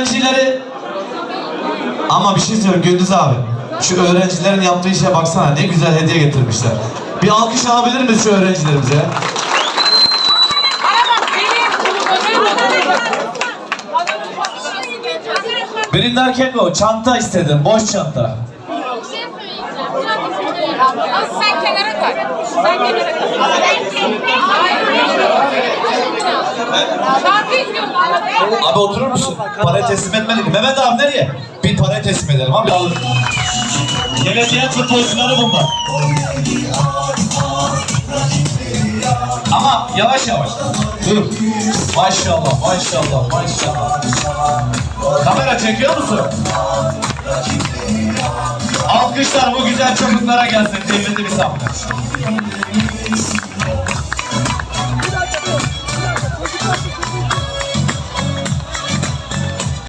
Öğrencileri ama bir şey söyleyeyim Gündüz abi. Şu öğrencilerin yaptığı işe baksana ne güzel hediye getirmişler. Bir alkış alabilir miyiz şu öğrencilerimize? Benim derken o çanta istedim, boş çanta. Sen kenara koy. Sen Abi oturur musun? Para teslim etmedik. Mehmet abi nereye? Bir para teslim edelim abi alın. Geleceğin futbolcuları bunlar. Ama yavaş yavaş. Dur. Maşallah, maşallah, maşallah. Kamera çekiyor musun? Alkışlar bu güzel çocuklara gelsin. Tebrik bir sahne.